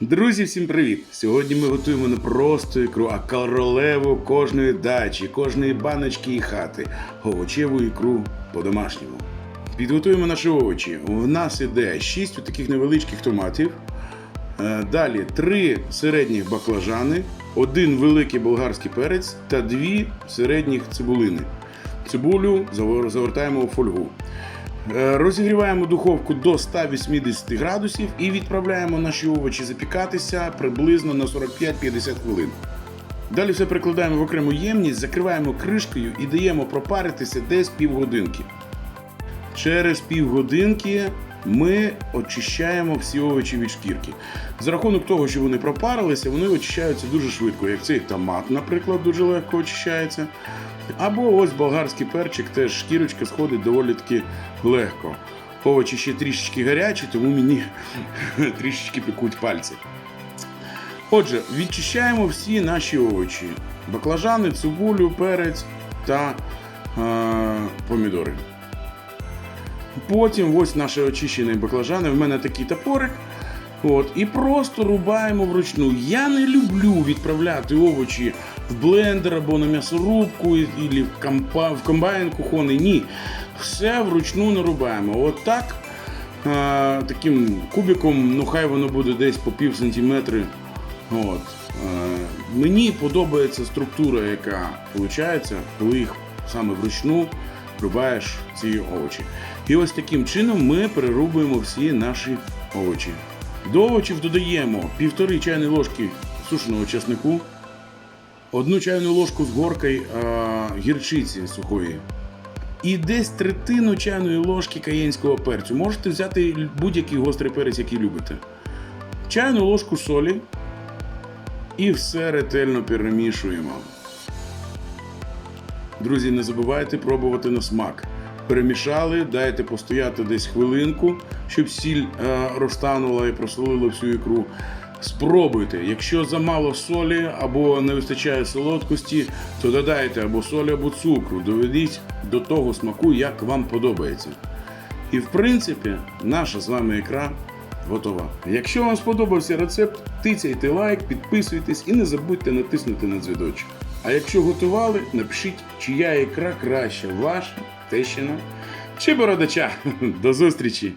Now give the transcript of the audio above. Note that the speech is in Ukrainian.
Друзі, всім привіт! Сьогодні ми готуємо не просто ікру, а королеву кожної дачі, кожної баночки і хати. Овочеву ікру по-домашньому. Підготуємо наші овочі. У нас іде 6 таких невеличких томатів. Е, Далі 3 середніх баклажани, один великий болгарський перець та 2 середніх цибулини. Цибулю завертаємо у фольгу. Е, Розігріваємо духовку до 180 градусів і відправляємо наші овочі запікатися приблизно на 45-50 хвилин. Далі все прикладаємо в окрему ємність, закриваємо кришкою і даємо пропаритися десь півгодинки. Через півгодинки ми очищаємо всі овочі від шкірки. За рахунок того, що вони пропарилися, вони очищаються дуже швидко. Як цей томат, наприклад, дуже легко очищається. Або ось болгарський перчик, теж шкірочка сходить доволі таки легко. Овочі ще трішечки гарячі, тому мені трішечки пекуть пальці. Отже, відчищаємо всі наші овочі: баклажани, цибулю, перець та е, помідори. Потім ось наші очищені баклажани. В мене такий топорик. От, і просто рубаємо вручну. Я не люблю відправляти овочі в блендер або на м'ясорубку, і в, компа, в комбайн кухонний. Ні. Все вручну нарубаємо. От так, е, таким кубиком, ну хай воно буде десь по пів сантиметри. От. Е, мені подобається структура, яка виходить, коли їх саме вручну рубаєш ці овочі. І ось таким чином ми перерубуємо всі наші овочі. До овочів додаємо півтори чайної ложки сушеного чеснику, одну чайну ложку з горкою гірчиці сухої. І десь третину чайної ложки каєнського перцю. Можете взяти будь-який гострий перець, який любите. Чайну ложку солі. І все ретельно перемішуємо. Друзі, не забувайте пробувати на смак. Перемішали, дайте постояти десь хвилинку, щоб сіль е, розтанула і просолила всю ікру. Спробуйте. Якщо замало солі або не вистачає солодкості, то додайте або солі, або цукру. Доведіть до того смаку, як вам подобається. І в принципі, наша з вами ікра готова. Якщо вам сподобався рецепт, тицяйте лайк, підписуйтесь і не забудьте натиснути на дзвіночок. А якщо готували, напишіть, чия ікра краща, ваша, тещина чи бородача. До зустрічі!